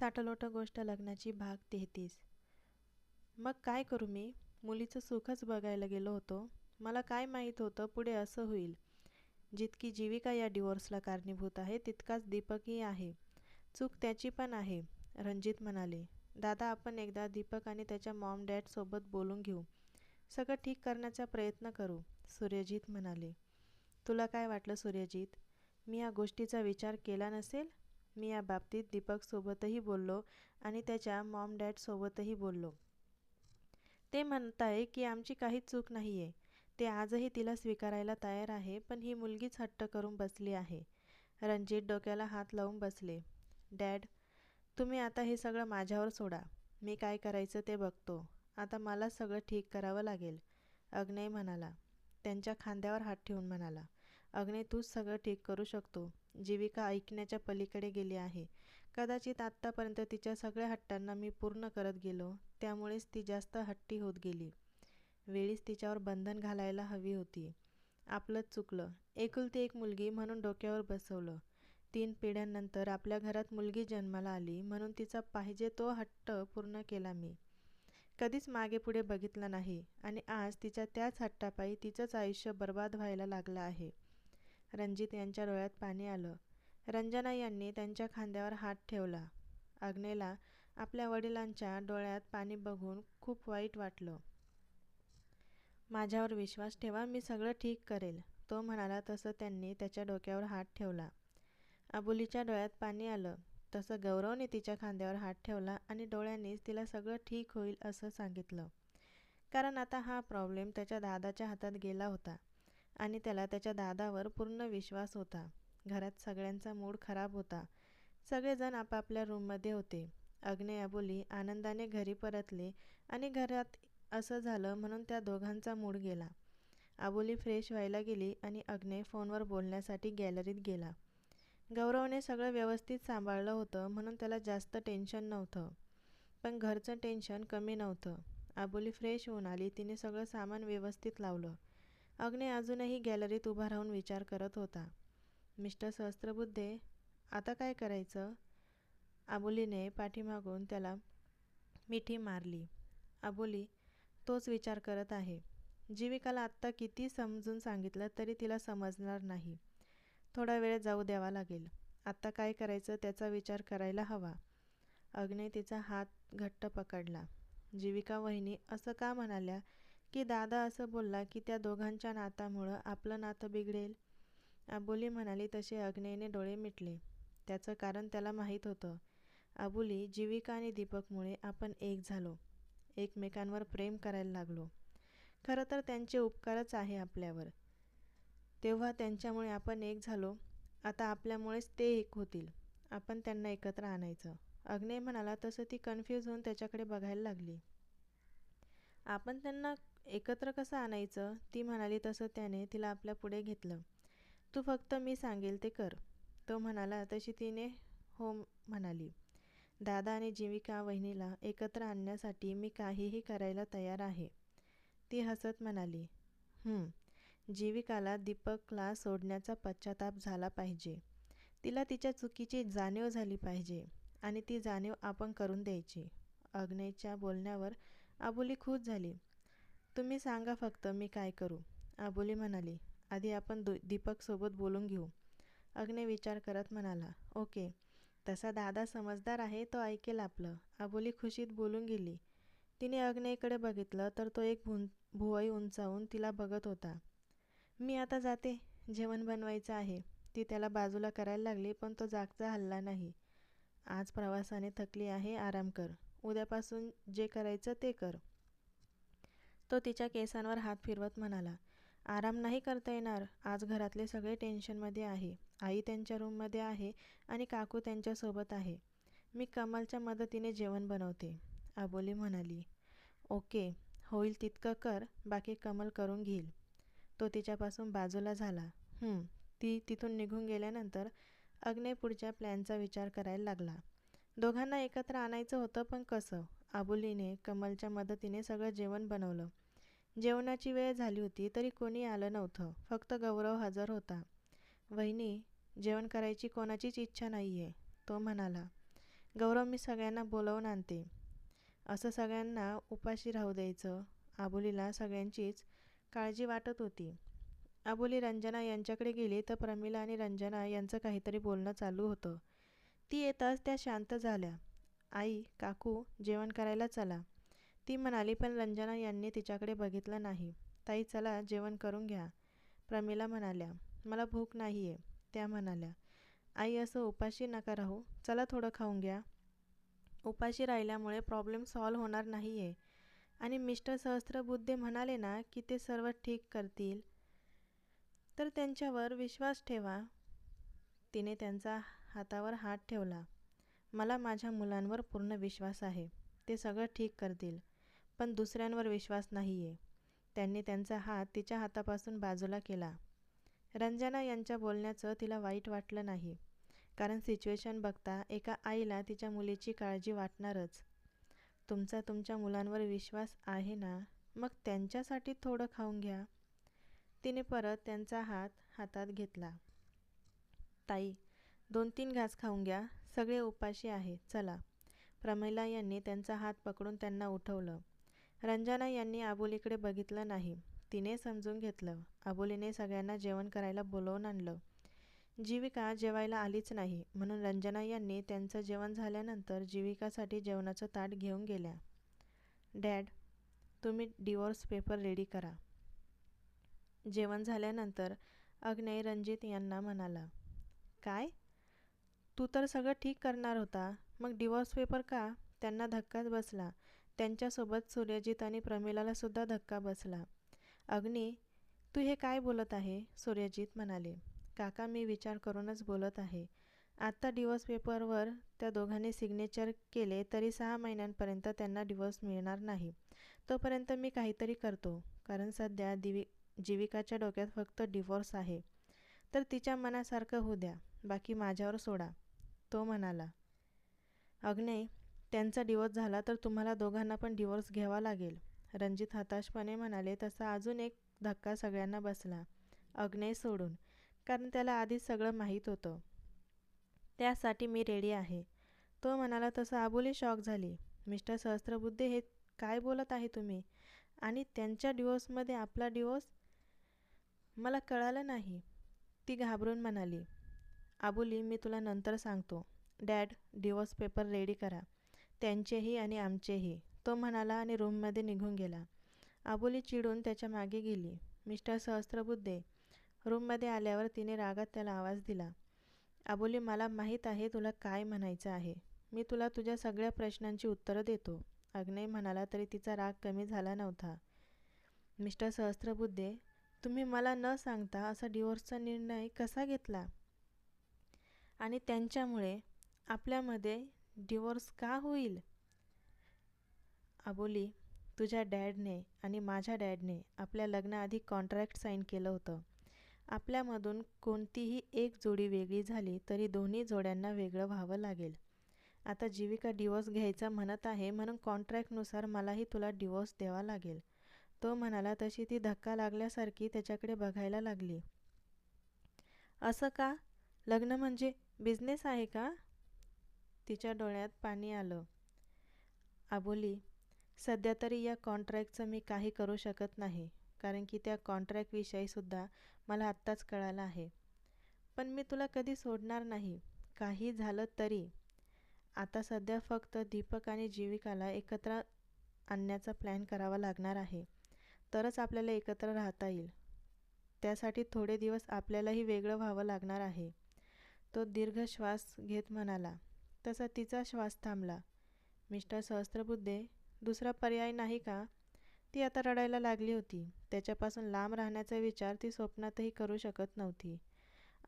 साठलोट गोष्ट लग्नाची भाग तेहतीस. मग काय करू मी? मुलीचं सुखच बघायला गेलो होतो. मला काय माहीत होतं पुढे असं होईल. जितकी जीविका या डिवोर्सला कारणीभूत आहे तितकाच दीपकही आहे. चूक त्याची पण आहे रणजित म्हणाले. दादा आपण एकदा दीपक आणि त्याच्या मॉम डॅडसोबत बोलून घेऊ. सगळं ठीक करण्याचा प्रयत्न करू सूर्यजित म्हणाले. तुला काय वाटलं सूर्यजित? मी या गोष्टीचा विचार केला नसेल? मी या बाबतीत दीपकसोबतही बोललो आणि त्याच्या मॉम डॅडसोबतही बोललो. ते म्हणताय की आमची काहीच चूक नाही आहे ते आजही तिला स्वीकारायला तयार आहे पण ही मुलगीच हट्ट करून बसली आहे. रणजित डोक्याला हात लावून बसले. डॅड तुम्ही आता हे सगळं माझ्यावर सोडा. मी काय करायचं ते बघतो. आता मला सगळं ठीक करावं लागेल. अग्नय म्हणाला. त्यांच्या खांद्यावर हात ठेवून म्हणाला. अग्नय तूच सगळं ठीक करू शकतो. जीविका ऐकण्याच्या पलीकडे गेली आहे. कदाचित आत्तापर्यंत तिच्या सगळ्या हट्टांना मी पूर्ण करत गेलो त्यामुळेच ती जास्त हट्टी होत गेली. वेळीच तिच्यावर बंधन घालायला हवी होती. आपलंच चुकलं. एकुलती एक मुलगी म्हणून डोक्यावर बसवलं. तीन पिढ्यांनंतर आपल्या घरात मुलगी जन्माला आली म्हणून तिचा पाहिजे तो हट्ट पूर्ण केला मी. कधीच मागे पुढे बघितलं नाही आणि आज तिच्या त्याच हट्टापायी तिचंच आयुष्य बर्बाद व्हायला लागलं आहे. रणजित यांच्या डोळ्यात पाणी आलं. रंजना यांनी त्यांच्या खांद्यावर हात ठेवला. अग्नेला आपल्या वडिलांच्या डोळ्यात पाणी बघून खूप वाईट वाटलं. माझ्यावर विश्वास ठेवा मी सगळं ठीक करेल. तो म्हणाला तसं त्यांनी त्याच्या डोक्यावर हात ठेवला. अबुलीच्या डोळ्यात पाणी आलं. तसं गौरवने तिच्या खांद्यावर हात ठेवला आणि डोळ्यांनीच तिला सगळं ठीक होईल असं सांगितलं. कारण आता हा प्रॉब्लेम त्याच्या दादाच्या हातात गेला होता. आणि त्याला त्याच्या दादावर पूर्ण विश्वास होता. घरात सगळ्यांचा मूड खराब होता. सगळेजण आपापल्या रूममध्ये होते. अग्ने अबोली आनंदाने घरी परतले आणि घरात असं झालं म्हणून त्या दोघांचा मूड गेला. आबोली फ्रेश व्हायला गेली आणि अग्ने फोनवर बोलण्यासाठी गॅलरीत गेला. गौरवने सगळं व्यवस्थित सांभाळलं होतं म्हणून त्याला जास्त टेन्शन नव्हतं. पण घरचं टेन्शन कमी नव्हतं. आबोली फ्रेश होऊन आली तिने सगळं सामान व्यवस्थित लावलं. अग्ने अजूनही गॅलरीत उभा राहून विचार करत होता. मिस्टर सहस्त्रबुद्धे आता काय करायचं? आबोलीने पाठीमागून त्याला मिठी मारली. आबोली तोच विचार करत आहे. जीविकाला आत्ता किती समजून सांगितलं तरी तिला समजणार नाही. थोडा वेळ जाऊ द्यावा लागेल. आत्ता काय करायचं त्याचा विचार करायला हवा. अग्ने तिचा हात घट्ट पकडला. जीविका वहिनी असं का म्हणाल्या? की दादा असं बोलला की त्या दोघांच्या नातामुळं आपलं नातं बिघडेल. आबोली म्हणाली तसे अग्नेयने डोळे मिटले. त्याचं कारण त्याला माहीत होतं. आबुली जीविका आणि दीपकमुळे आपण एक झालो. एकमेकांवर प्रेम करायला लागलो. खरं तर त्यांचे उपकारच आहे आपल्यावर. तेव्हा त्यांच्यामुळे आपण एक झालो. आता आपल्यामुळेच ते एक होतील. आपण त्यांना एकत्र आणायचं. अग्नेय म्हणाला तसं ती कन्फ्यूज होऊन त्याच्याकडे बघायला लागली. आपण त्यांना एकत्र कसं आणायचं? ती म्हणाली तसं त्याने तिला आपल्या पुढे घेतलं. तू फक्त मी सांगेल ते कर. तो म्हणाला तशी तिने हो म्हणाली. दादा आणि जीविका वहिनीला एकत्र आणण्यासाठी मी काहीही करायला तयार आहे. ती हसत म्हणाली. जीविकाला दीपकला सोडण्याचा पश्चाताप झाला पाहिजे. तिला तिच्या चुकीची जाणीव झाली पाहिजे आणि ती जाणीव आपण करून द्यायची. अग्नेच्या बोलण्यावर आबुली खुश झाली. तुम्ही सांगा फक्त मी काय करू? आबोली म्हणाली आधी आपण दु दीपकसोबत बोलून घेऊ. अग्ने विचार करत म्हणाला ओके. तसा दादा समजदार आहे तो ऐकेल आपलं. आबोली खुशीत बोलून गेली. तिने अग्नेकडे बघितलं तर तो एक भुं भुवई उंचावून तिला बघत होता. मी आता जाते. जेवण बनवायचं आहे. ती त्याला बाजूला करायला लागली पण तो जागचा हल्ला नाही. आज प्रवासाने थकली आहे आराम कर. उद्यापासून जे करायचं ते कर. तो तिच्या केसांवर हात फिरवत म्हणाला आराम नाही करता येणार. आज घरातले सगळे टेन्शनमध्ये आहे. आई त्यांच्या रूममध्ये आहे आणि काकू त्यांच्यासोबत आहे. मी कमलच्या मदतीने जेवण बनवते. आबोली म्हणाली ओके होईल तितकं कर बाकी कमल करून घेईल. तो तिच्यापासून बाजूला झाला. ती तिथून निघून गेल्यानंतर अग्ने पुढच्या प्लॅनचा विचार करायला लागला. दोघांना एकत्र आणायचं होतं पण कसं? आबोलीने कमलच्या मदतीने सगळं जेवण बनवलं. जेवणाची वेळ झाली होती तरी कोणी आलं नव्हतं. फक्त गौरव हजर होता. वहिनी जेवण करायची कोणाचीच इच्छा नाही आहे तो म्हणाला. गौरव मी सगळ्यांना बोलवून आणते. असं सगळ्यांना उपाशी राहू द्यायचं. आबोलीला सगळ्यांचीच काळजी वाटत होती. आबोली रंजना यांच्याकडे गेली तर प्रमिला आणि रंजना यांचं काहीतरी बोलणं चालू होतं. ती येताच त्या शांत झाल्या. आई काकू जेवण करायला चला. ती म्हणाली पण रंजना यांनी तिच्याकडे बघितलं नाही. ताई चला जेवण करून घ्या. प्रमिला म्हणाल्या मला भूक नाही आहे त्या म्हणाल्या आई असं उपाशी नका राहू. चला थोडं खाऊन घ्या. उपाशी राहिल्यामुळे प्रॉब्लेम सॉल्व होणार नाही आहे आणि मिस्टर सहस्त्रबुद्धे म्हणाले ना की ते सर्व ठीक करतील तर त्यांच्यावर विश्वास ठेवा. तिने त्यांचा हातावर हात ठेवला मला माझ्या मुलांवर पूर्ण विश्वास आहे. ते सगळं ठीक करतील. पण दुसऱ्यांवर विश्वास नाही आहे त्यांनी त्यांचा हात तिच्या हातापासून बाजूला केला. रंजना यांच्या बोलण्याचं तिला वाईट वाटलं नाही कारण सिच्युएशन बघता एका आईला तिच्या मुलीची काळजी वाटणारच. तुमचा तुमच्या मुलांवर विश्वास आहे ना? मग त्यांच्यासाठी थोडं खाऊन घ्या. तिने परत त्यांचा हात हातात घेतला. ताई दोन तीन घास खाऊन घ्या. सगळे उपाशी आहे. चला. प्रमिला यांनी त्यांचा हात पकडून त्यांना उठवलं. रंजना यांनी आबोलीकडे बघितलं नाही. तिने समजून घेतलं. आबोलीने सगळ्यांना जेवण करायला बोलवून आणलं. जीविका जेवायला आलीच नाही. म्हणून रंजना यांनी त्यांचं जेवण झाल्यानंतर जीविकासाठी जेवणाचं ताट घेऊन गेल्या. डॅड तुम्ही डिवोर्स पेपर रेडी करा. जेवण झाल्यानंतर अग्नय रणजित यांना म्हणाला काय? तू तर सगळं ठीक करणार होता. मग डिवोर्स पेपर का? त्यांना धक्काच बसला. त्यांच्यासोबत सूर्यजित आणि प्रमिलाला सुद्धा धक्का बसला. अग्नी तू हे काय बोलत आहे? सूर्यजित म्हणाले. काका मी विचार करूनच बोलत आहे. आत्ता डिवोर्स पेपरवर त्या दोघांनी सिग्नेचर केले तरी सहा महिन्यांपर्यंत त्यांना डिवोर्स मिळणार नाही. तोपर्यंत मी काहीतरी करतो. कारण सध्या दिवी जीविकाच्या डोक्यात फक्त डिवोर्स आहे. तर तिच्या मनासारखं होऊ द्या. बाकी माझ्यावर सोडा. तो म्हणाला. अग्नय त्यांचा डिवोर्स झाला तर तुम्हाला दोघांना पण डिवोर्स घ्यावा लागेल. रणजित हताशपणे म्हणाले तसा अजून एक धक्का सगळ्यांना बसला. अग्नेय सोडून. कारण त्याला आधीच सगळं माहीत होतं. त्यासाठी मी रेडी आहे. तो म्हणाला तसं आबोली शॉक झाली. मिस्टर सहस्त्रबुद्धे हे काय बोलत आहे तुम्ही? आणि त्यांच्या डिवोर्समध्ये आपला डिवोर्स मला कळालं नाही. ती घाबरून म्हणाली आबुली मी तुला नंतर सांगतो. डॅड डिवोर्स पेपर रेडी करा. त्यांचेही आणि आमचेही. तो म्हणाला आणि रूममध्ये निघून गेला. आबोली चिडून त्याच्यामागे गेली. मिस्टर सहस्त्रबुद्धे रूममध्ये आल्यावर तिने रागात त्याला आवाज दिला. आबोली मला माहीत आहे तुला काय म्हणायचं आहे. मी तुला तुझ्या सगळ्या प्रश्नांची उत्तरं देतो. अग्नय म्हणाला तरी तिचा राग कमी झाला नव्हता. मिस्टर सहस्त्रबुद्धे तुम्ही मला न सांगता असा डिवोर्सचा निर्णय कसा घेतला? आणि त्यांच्यामुळे आपल्यामध्ये डिवोर्स का होईल? आबोली तुझ्या डॅडने आणि माझ्या डॅडने आपल्या लग्नाआधी कॉन्ट्रॅक्ट साईन केलं होतं. आपल्यामधून कोणतीही एक जोडी वेगळी झाली तरी दोन्ही जोड्यांना वेगळं व्हावं लागेल. आता जीविका डिवोर्स घ्यायचा म्हणत आहे म्हणून कॉन्ट्रॅक्टनुसार मलाही तुला डिवोर्स द्यावा लागेल. तो म्हणाला तशी ती धक्का लागल्यासारखी त्याच्याकडे बघायला लागली. असं का? लग्न म्हणजे बिझनेस आहे का? तिच्या डोळ्यात पाणी आलं. आबोली सध्या तरी या कॉन्ट्रॅक्टचं मी काही करू शकत नाही कारण की त्या कॉन्ट्रॅक्टविषयीसुद्धा मला आत्ताच कळालं आहे. पण मी तुला कधी सोडणार नाही काही झालं तरी. आता सध्या फक्त दीपक आणि जीविकाला एकत्र आणण्याचा प्लॅन करावा लागणार आहे. तरच आपल्याला एकत्र राहता येईल. त्यासाठी थोडे दिवस आपल्यालाही वेगळं व्हावं लागणार आहे. तो दीर्घ श्वास घेत म्हणाला. तसा तिचा श्वास थांबला. मिस्टर सहस्त्रबुद्धे दुसरा पर्याय नाही का? ती आता रडायला लागली होती. त्याच्यापासून लांब राहण्याचा विचार ती स्वप्नातही करू शकत नव्हती.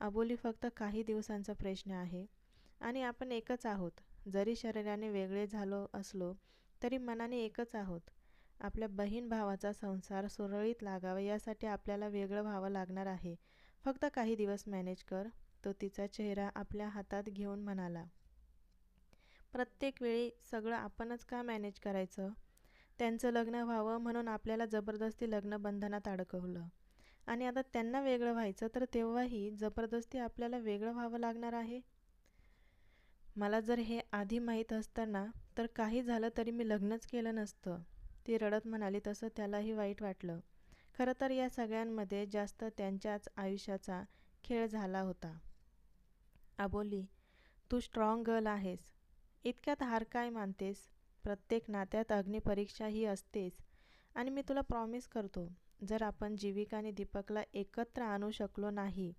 अबोली फक्त काही दिवसांचा प्रश्न आहे आणि आपण एकच आहोत. जरी शरीराने वेगळे झालो असलो तरी मनाने एकच आहोत. आपल्या बहीण भावाचा संसार सुरळीत लागावा यासाठी आपल्याला वेगळं व्हावं लागणार आहे. फक्त काही दिवस मॅनेज कर तो तिचा चेहरा आपल्या हातात घेऊन म्हणाला. प्रत्येक वेळी सगळं आपणच का मॅनेज करायचं? त्यांचं लग्न व्हावं म्हणून आपल्याला जबरदस्ती लग्न बंधनात अडकवलं. आणि आता त्यांना वेगळं व्हायचं तर तेव्हाही जबरदस्ती आपल्याला वेगळं व्हावं लागणार आहे? मला जर हे आधी माहीत असताना तर काही झालं तरी मी लग्नच केलं नसतं. ती रडत म्हणाली तसं त्यालाही वाईट वाटलं. खरं तर या सगळ्यांमध्ये जास्त त्यांच्याच आयुष्याचा खेळ झाला होता. आबोली तू स्ट्रॉंग गर्ल आहेस. इतक्यात हार काय मानतेस? प्रत्येक नात्यात अग्निपरीक्षा ही असतेच. आणि मी तुला प्रॉमिस करतो जर आपण जीविका आणि दीपकला एकत्र आणू शकलो नाही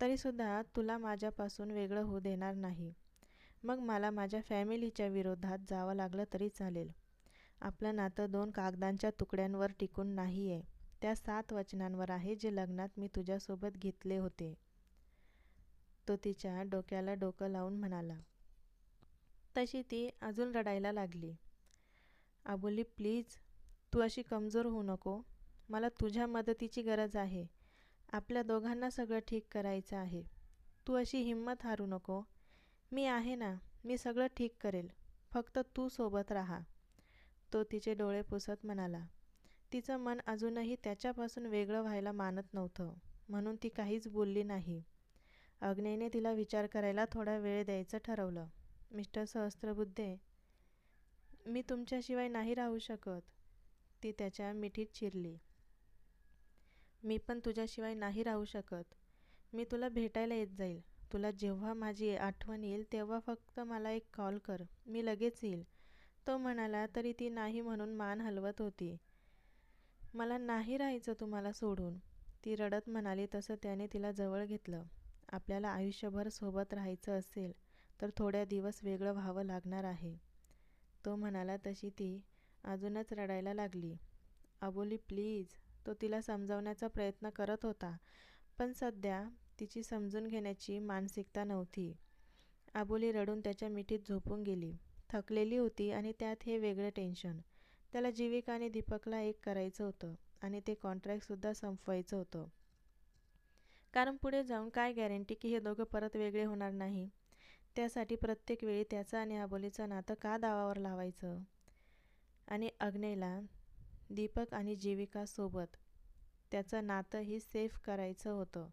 तरीसुद्धा तुला माझ्यापासून वेगळं होऊ देणार नाही. मग मला माझ्या फॅमिलीच्या विरोधात जावं लागलं तरी चालेल. आपलं नातं दोन कागदांच्या तुकड्यांवर टिकून नाही आहे त्या सात वचनांवर आहे जे लग्नात मी तुझ्यासोबत घेतले होते. तो तिच्या डोक्याला डोकं लावून म्हणाला तशी ती अजून रडायला लागली. आबोली प्लीज तू अशी कमजोर होऊ नको. मला तुझ्या मदतीची गरज आहे. आपल्या दोघांना सगळं ठीक करायचं आहे. तू अशी हिंमत हारू नको. मी आहे ना मी सगळं ठीक करेल. फक्त तू सोबत राहा. तो तिचे डोळे पुसत म्हणाला. तिचं मन अजूनही त्याच्यापासून वेगळं व्हायला मानत नव्हतं. म्हणून ती काहीच बोलली नाही. अग्नेने तिला विचार करायला थोडा वेळ द्यायचं ठरवलं. मिस्टर सहस्त्रबुद्धे मी तुमच्याशिवाय नाही राहू शकत. ती त्याच्या मिठीत शिरली मी पण तुझ्याशिवाय नाही राहू शकत. मी तुला भेटायला येत जाईल. तुला जेव्हा माझी आठवण येईल तेव्हा फक्त मला एक कॉल कर. मी लगेच येईल. तो म्हणाला तरी ती नाही म्हणून मान हलवत होती. मला नाही राहायचं तुम्हाला सोडून. ती रडत म्हणाली तसं त्याने तिला जवळ घेतलं. आपल्याला आयुष्यभर सोबत राहायचं असेल तर थोड्या दिवस वेगळं व्हावं लागणार आहे. तो म्हणाला तशी ती अजूनच रडायला लागली. अबोली प्लीज. तो तिला समजावण्याचा प्रयत्न करत होता पण सध्या तिची समजून घेण्याची मानसिकता नव्हती. आबोली रडून त्याच्या मिठीत झोपून गेली. थकलेली होती आणि त्यात हे वेगळं टेन्शन. त्याला जीविका आणि दीपकला एक करायचं होतं आणि ते कॉन्ट्रॅक्टसुद्धा संपवायचं होतं. कारण पुढे जाऊन काय गॅरंटी की हे दोघं परत वेगळे होणार नाही? त्यासाठी प्रत्येक वेळी त्याचं आणि आबोलीचं नातं का दावावर लावायचं? आणि अग्नेला दीपक आणि जीविकासोबत त्याचं नातंही सेफ करायचं होतं.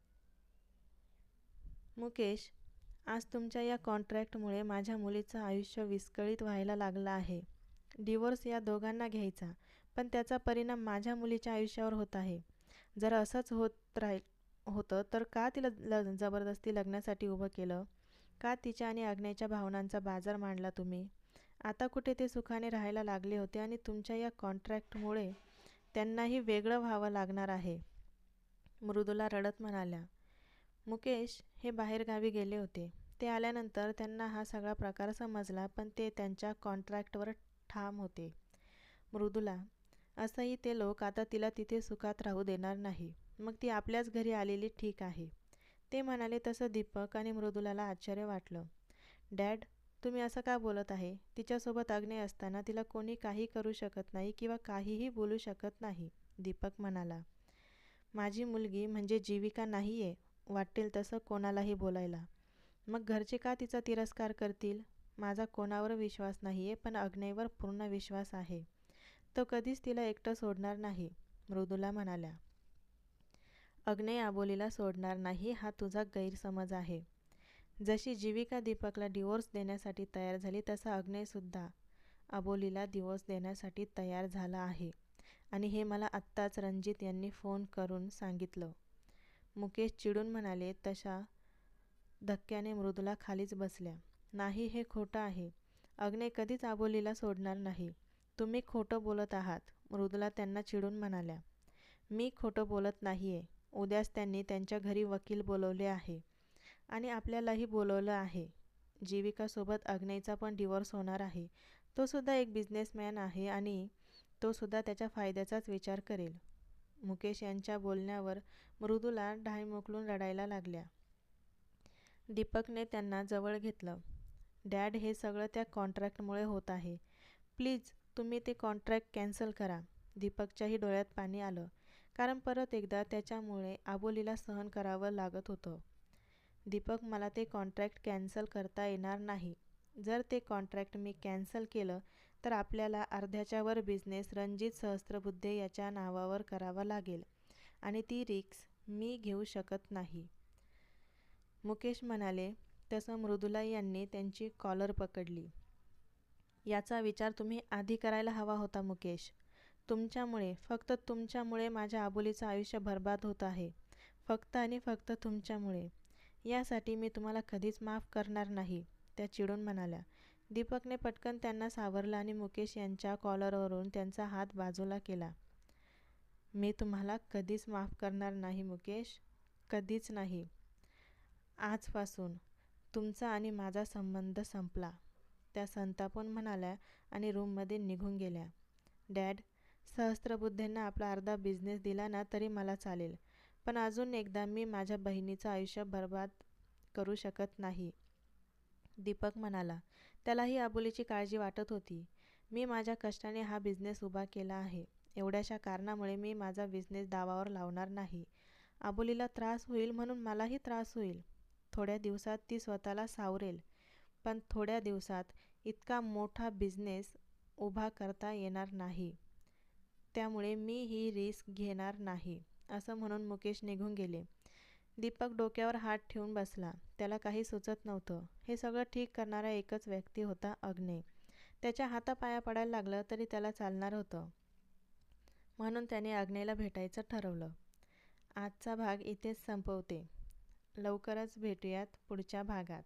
मुकेश आज तुमच्या या कॉन्ट्रॅक्टमुळे माझ्या मुलीचं आयुष्य विस्कळीत व्हायला लागलं आहे. डिवोर्स या दोघांना घ्यायचा पण त्याचा परिणाम माझ्या मुलीच्या आयुष्यावर होत आहे. जर असंच होत राहील होतं तर का तिला ल जबरदस्ती लग्नासाठी उभं केलं? का तिच्या आणि अग्नेच्या भावनांचा बाजार मांडला तुम्ही? आता कुठे ते सुखाने राहायला लागले होते आणि तुमच्या या कॉन्ट्रॅक्टमुळे त्यांनाही वेगळं व्हावं लागणार आहे. मृदुला रडत म्हणाल्या मुकेश हे बाहेरगावी गेले होते. ते आल्यानंतर त्यांना हा सगळा प्रकार समजला पण ते त्यांच्या कॉन्ट्रॅक्टवर ठाम होते. मृदुला असंही ते लोक आता तिला तिथे सुखात राहू देणार नाही. मग ती आपल्याच घरी आलेली ठीक आहे. ते म्हणाले तसं दीपक आणि मृदुलाला आश्चर्य वाटलं. डॅड तुम्ही असं का बोलत आहे? तिच्यासोबत आग्नेय असताना तिला कोणी काही करू शकत नाही किंवा काहीही बोलू शकत नाही दीपक म्हणाला. माझी मुलगी म्हणजे जीविका नाही आहे वाटेल तसं कोणालाही बोलायला. मग घरचे का तिचा तिरस्कार करतील? माझा कोणावर विश्वास नाही आहे पण अग्नेवर पूर्ण विश्वास आहे. तो कधीच तिला एकटं सोडणार नाही मृदुला म्हणाल्या. अग्नेय आबोलीला सोडणार नाही हा तुझा गैरसमज आहे. जशी जीविका दीपकला डिवोर्स देण्यासाठी तयार झाली तसा अग्नेयसुद्धा अबोलीला डिवोर्स देण्यासाठी तयार झाला आहे. आणि हे मला आत्ताच रणजित यांनी फोन करून सांगितलं. मुकेश चिडून म्हणाले तशा धक्क्याने मृदुला खालीच बसल्या. नाही हे खोटं आहे. अग्ने कधीच आबोलीला सोडणार नाही. तुम्ही खोटं बोलत आहात. मृदुला त्यांना चिडून म्हणाल्या मी खोटं बोलत नाही आहे उद्याच त्यांनी त्यांच्या घरी वकील बोलवले आहे आणि आपल्यालाही बोलवलं आहे. जीविकासोबत अग्नेचा पण डिवोर्स होणार आहे. तो सुद्धा एक बिझनेसमॅन आहे आणि तो सुद्धा त्याच्या फायद्याचाच विचार करेल. मुकेश यांच्या बोलण्यावर मृदूला ढाय मोकलून रडायला लागल्या. दीपकने त्यांना जवळ घेतलं. डॅड हे सगळं त्या कॉन्ट्रॅक्टमुळे होत आहे. प्लीज तुम्ही ते कॉन्ट्रॅक्ट कॅन्सल करा. दीपकच्याही डोळ्यात पाणी आलं. कारण परत एकदा त्याच्यामुळे आबोलीला सहन करावं लागत होतं. दीपक मला ते कॉन्ट्रॅक्ट कॅन्सल करता येणार नाही. जर ते कॉन्ट्रॅक्ट मी कॅन्सल केलं तर आपल्याला अर्ध्याच्यावर बिझनेस रणजित सहस्त्रबुद्धे याच्या नावावर करावा लागेल आणि ती रिक्स मी घेऊ शकत नाही. मुकेश म्हणाले तसं मृदुला यांनी त्यांची कॉलर पकडली. याचा विचार तुम्ही आधी करायला हवा होता मुकेश. तुमच्यामुळे फक्त तुमच्यामुळे माझ्या आबोलीचं आयुष्य बर्बाद होत आहे. फक्त आणि फक्त तुमच्यामुळे. यासाठी मी तुम्हाला कधीच माफ करणार नाही त्या चिडून म्हणाल्या. दीपकने पटकन त्यांना सावरलं आणि मुकेश यांच्या कॉलरवरून त्यांचा हात बाजूला केला. मी तुम्हाला कधीच माफ करणार नाही मुकेश. कधीच नाही. आजपासून तुमचा आणि माझा संबंध संपला. त्या संतापून म्हणाल्या आणि रूममध्ये निघून गेल्या. डॅड सहस्त्रबुद्धेंना आपला अर्धा बिझनेस दिला ना तरी मला चालेल. पण अजून एकदा मी माझ्या बहिणीचं आयुष्य बर्बाद करू शकत नाही. दीपक म्हणाला त्यालाही अबोलीची काळजी वाटत होती. मी माझ्या कष्टाने हा बिझनेस उभा केला आहे. एवढ्याशा कारणामुळे मी माझा बिझनेस दावावर लावणार नाही. अबोलीला त्रास होईल म्हणून मलाही त्रास होईल. थोड्या दिवसात ती स्वतःला सावरेल. पण थोड्या दिवसात इतका मोठा बिझनेस उभा करता येणार नाही. त्यामुळे मी ही रिस्क घेणार नाही असं म्हणून मुकेश निघून गेले. दीपक डोक्यावर हात ठेवून बसला. त्याला काही सुचत नव्हतं. हे सगळं ठीक करणारा एकच व्यक्ती होता अग्ने. त्याच्या हातापाया पडायला लागलं तरी त्याला चालणार होतं. म्हणून त्याने अग्नेला भेटायचं ठरवलं. आजचा भाग इथेच संपवते. लवकरच भेटूयात पुढच्या भागात.